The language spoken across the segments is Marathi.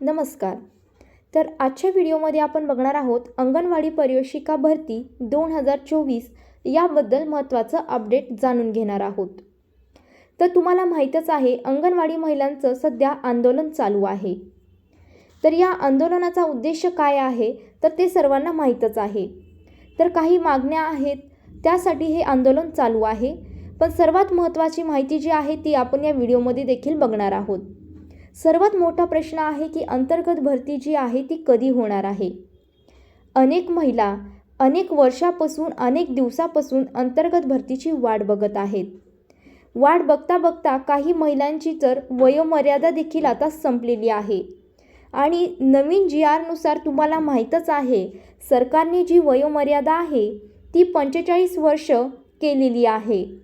नमस्कार. तर आजच्या व्हिडिओमध्ये आपण बघणार आहोत अंगणवाडी पर्यवेक्षिका भरती दोन हजार चोवीस याबद्दल महत्त्वाचं अपडेट जाणून घेणार आहोत. तर तुम्हाला माहीतच आहे अंगणवाडी महिलांचं सध्या आंदोलन चालू आहे. तर या आंदोलनाचा उद्देश काय आहे तर ते सर्वांना माहीतच आहे. तर काही मागण्या आहेत त्यासाठी हे आंदोलन चालू आहे. पण सर्वात महत्त्वाची माहिती जी आहे ती आपण या व्हिडिओमध्ये देखील बघणार आहोत. सर्वात मोठा प्रश्न आहे की अंतर्गत भरती जी आहे ती कधी होणार आहे? अनेक महिला अनेक वर्षापासून अनेक दिवसापासून अंतर्गत भरतीची वाट बघत आहेत. वाट बघता बघता काही महिलांची तर वयोमर्यादा देखील आता संपलेली आहे. आणि नवीन जी आरनुसार तुम्हाला माहीतच आहे सरकारने जी वयोमर्यादा आहे ती पंचेचाळीस वर्ष केलेली आहे.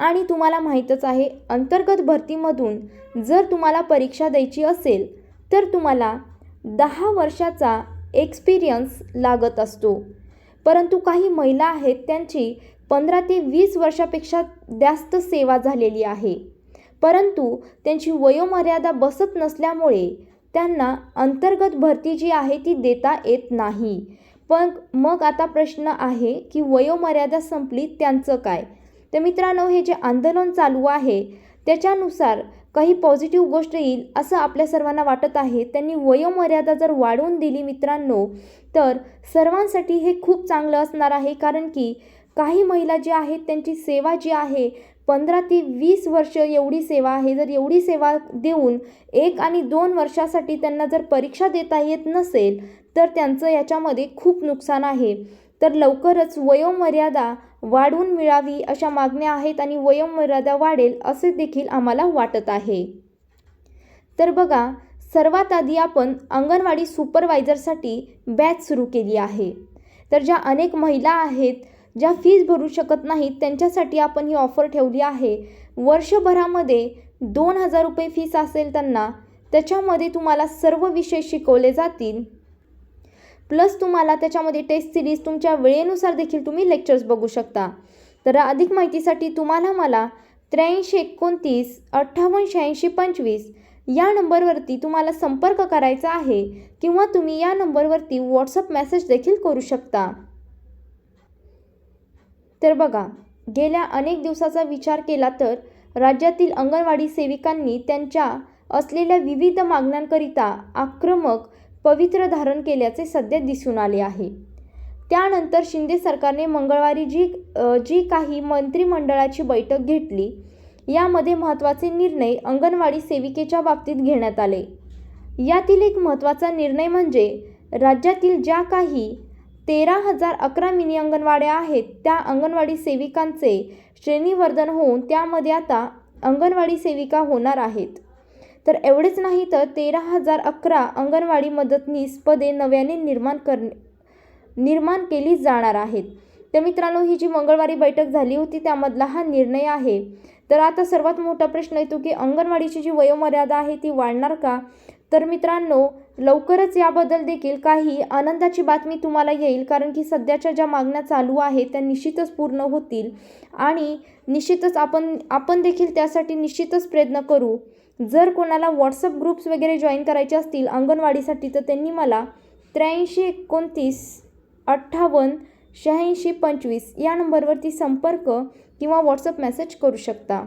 आणि तुम्हाला माहीतच आहे अंतर्गत भरतीमधून जर तुम्हाला परीक्षा द्यायची असेल तर तुम्हाला दहा वर्षाचा एक्सपिरियन्स लागत असतो. परंतु काही महिला आहेत त्यांची पंधरा ते वीस वर्षापेक्षा जास्त सेवा झालेली आहे. परंतु त्यांची वयोमर्यादा बसत नसल्यामुळे त्यांना अंतर्गत भरती जी आहे ती देता येत नाही. पण मग आता प्रश्न आहे की वयोमर्यादा संपली त्यांचं काय? तर मित्रांनो हे जे आंदोलन चालू आहे त्याच्यानुसार काही पॉझिटिव्ह गोष्ट येईल असं आपल्या सर्वांना वाटत आहे. त्यांनी वयोमर्यादा जर वाढवून दिली मित्रांनो तर सर्वांसाठी हे खूप चांगलं असणार आहे. कारण की काही महिला ज्या आहेत त्यांची सेवा जी आहे पंधरा ते वीस वर्ष एवढी सेवा आहे. जर एवढी सेवा देऊन एक आणि दोन वर्षासाठी त्यांना जर परीक्षा देता येत नसेल तर त्यांचं याच्यामध्ये खूप नुकसान आहे. तर लवकरच वयोमर्यादा वाढवून मिळावी अशा मागण्या आहेत आणि वयोमर्यादा वाढेल असे देखील आम्हाला वाटत आहे. तर बघा सर्वात आधी आपण अंगणवाडी सुपरवायझरसाठी बॅच सुरू केली आहे. तर ज्या अनेक महिला आहेत ज्या फीज भरू शकत नाहीत त्यांच्यासाठी आपण ही ऑफर ठेवली आहे. वर्षभरामध्ये दोन हजार रुपये फीस असेल त्यांना त्याच्यामध्ये तुम्हाला सर्व विषय शिकवले जातील. प्लस तुम्हाला त्याच्यामध्ये टेस्ट सिरीज तुमच्या वेळेनुसार देखील तुम्ही लेक्चर्स बघू शकता. तर अधिक माहितीसाठी तुम्हाला मला त्र्याऐंशी एकोणतीस अठ्ठावन्न शहाऐंशी पंचवीस या नंबरवरती तुम्हाला संपर्क करायचा आहे किंवा तुम्ही या नंबरवरती व्हॉट्सअप मेसेज देखील करू शकता. तर बघा गेल्या अनेक दिवसाचा विचार केला तर राज्यातील अंगणवाडी सेविकांनी त्यांच्या असलेल्या विविध मागण्यांकरिता आक्रमक पवित्र धारण केल्याचे सध्या दिसून आले आहे. त्यानंतर शिंदे सरकारने मंगळवारी जी जी काही मंत्रिमंडळाची बैठक घेतली यामध्ये महत्त्वाचे निर्णय अंगणवाडी सेविकेच्या बाबतीत घेण्यात आले. यातील एक महत्त्वाचा निर्णय म्हणजे राज्यातील ज्या काही तेरा हजार अकरा मिनी अंगणवाड्या आहेत त्या अंगणवाडी सेविकांचे श्रेणीवर्धन होऊन त्यामध्ये आता अंगणवाडी सेविका होणार आहेत. तर एवढेच नाही तर तेरा हजार अकरा अंगणवाडी मदतनीस पदे नव्याने निर्माण करणे निर्माण केली जाणार आहेत. तर मित्रांनो ही जी मंगळवारी बैठक झाली होती त्यामधला हा निर्णय आहे. तर आता सर्वात मोठा प्रश्न येतो की अंगणवाडीची जी वयोमर्यादा आहे ती वाढणार का? तर मित्रांनो लवकरच याबद्दल देखील काही आनंदाची बातमी तुम्हाला येईल कारण की सध्याच्या ज्या मागण्या चालू आहेत त्या निश्चितच पूर्ण होतील. आणि निश्चितच आपण आपण देखील त्यासाठी निश्चितच प्रयत्न करू. जर कोणाला व्हॉट्सअप ग्रुप्स वगैरे जॉईन करायचे असतील अंगणवाडीसाठी तर त्यांनी मला त्र्याऐंशी एकोणतीस अठ्ठावन्न शहाऐंशी पंचवीस या नंबरवरती संपर्क किंवा व्हॉट्सअप मेसेज करू शकता.